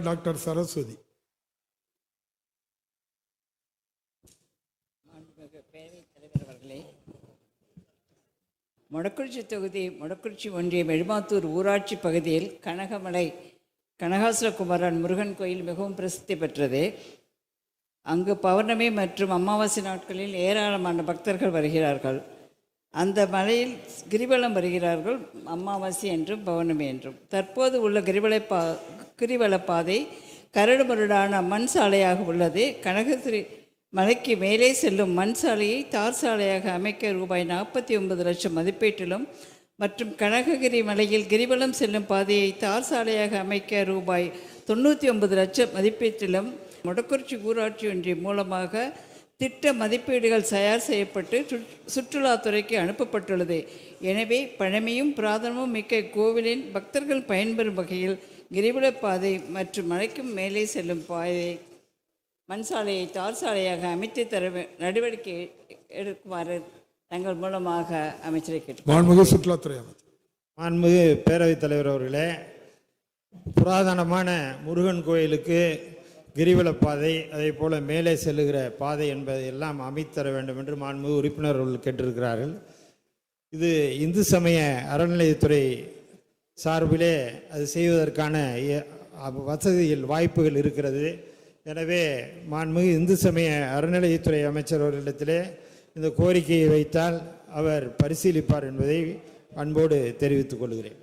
Doctor Saraswati. Modakurichi தொகுதி மொடக்குறிச்சி ஒன்றியம் எழுமாத்தூர் ஊராட்சி பகுதியில் கனகமலை கனகாசுரகுமரன் முருகன் கோயில் மிகவும் பிரசித்தி பெற்றது. அங்கு பௌர்ணமி மற்றும் அமாவாசை நாட்களில் ஏராளமான பக்தர்கள் வருகிறார்கள். அந்த மலையில் கிரிவலம் வருகிறார்கள் அமாவாசை என்றும் பௌர்ணமி என்றும். தற்போது உள்ள கிரிவலை பா கிரிவலப்பாதை கரடுமுரடான மண் சாலையாக உள்ளது. கனகத்திரி மலைக்கு மேலே செல்லும் மண் சாலையை தார் சாலையாக அமைக்க ரூபாய் நாற்பத்தி ஒன்பது லட்சம் மதிப்பீட்டிலும் மற்றும் கனககிரி மலையில் கிரிவலம் செல்லும் பாதையை தார் சாலையாக அமைக்க ரூபாய் தொண்ணூற்றி ஒன்பது லட்சம் மதிப்பீட்டிலும் மொடக்குறிச்சி ஊராட்சி ஒன்றிய மூலமாக திட்ட மதிப்பீடுகள் தயார் செய்யப்பட்டு சுற்- சுற்றுலாத்துறைக்கு அனுப்பப்பட்டுள்ளது. எனவே பழமையும் பிராதனமும் மிக்க கோவிலின் பக்தர்கள் பயன்பெறும் வகையில் கிரிவலப் பாதை மற்றும் மலைக்கும் மேலே செல்லும் பாதை மண் சாலையை தார் சாலையாக அமைத்து தர நடவடிக்கை எடுக்குமாறு தங்கள் மூலமாக அமைச்சரை கேட்டு மாண்புமிகு சுற்றுலாத்துறை அமைச்சர். மாண்புமிகு பேரவைத் தலைவர் அவர்களே புராதனமான முருகன் கோயிலுக்கு கிரிவலப் பாதை அதே போல் மேலே செல்லுகிற பாதை என்பதை எல்லாம் அமைத்தர வேண்டும் என்று மாண்புமிகு உறுப்பினர்கள் கேட்டிருக்கிறார்கள். இது இந்து சமய அறநிலையத்துறை சார்பிலே அது செய்வதற்கான வசதியில் வசதிகள் வாய்ப்புகள் இருக்கிறது. எனவே மாண்புமிகு இந்து சமய அறநிலையத்துறை அமைச்சர் அவர்களிடத்திலே இந்த கோரிக்கையை வைத்தால் அவர் பரிசீலிப்பார் என்பதை அன்போடு தெரிவித்துக் கொள்கிறேன்.